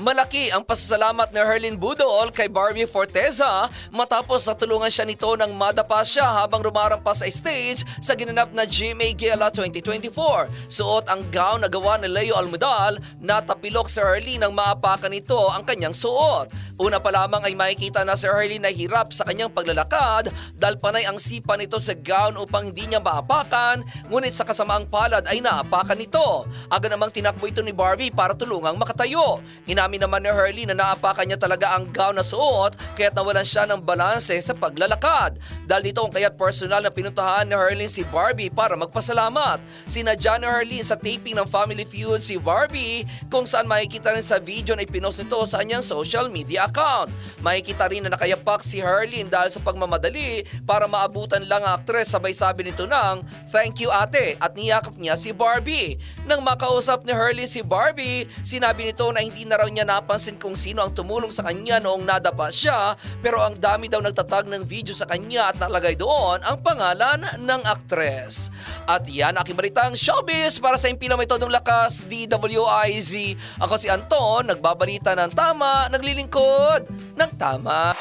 Malaki ang pasasalamat ni Herlin Budol kay Barbie Forteza matapos natulungan siya nito nang madapa siya habang rumarampas sa stage sa ginanap na GMA Gala 2024. Suot ang gown na gawa ni Leo Almudal na tapilok si Herlin nang maapakan nito ang kanyang suot. Una pa lamang ay makikita na si Herlin na hirap sa kanyang paglalakad dahil panay ang sipa nito sa gown upang hindi niya maapakan ngunit sa kasamaang palad ay naapakan nito. Aga namang tinakbo ito ni Barbie para tulungang makatayo. Inamin naman ni Hurley na naapakan niya talaga ang gown na suot kaya't nawalan siya ng balanse sa paglalakad. Dahil dito kung kaya't personal na pinuntahan ni Hurley si Barbie para magpasalamat. Sinadya ni Hurley sa taping ng Family Feud si Barbie kung saan makikita rin sa video na ipinost nito sa kanyang social media account. Makikita rin na nakayapak si Hurley dahil sa pagmamadali para maabutan lang ang aktres sabay sabi nito ng thank you ate at niyakap niya si Barbie. Nang makausap ni Hurley si Barbie, sinabi nito na hindi na raw niya napansin kung sino ang tumulong sa kanya noong nadapa siya pero ang dami daw nagtatag ng video sa kanya at nakalagay doon ang pangalan ng aktres. At yan aking balitang showbiz para sa impila may todong lakas DWIZ. Ako si Anton, nagbabalita ng tama, naglilingkod ng tama.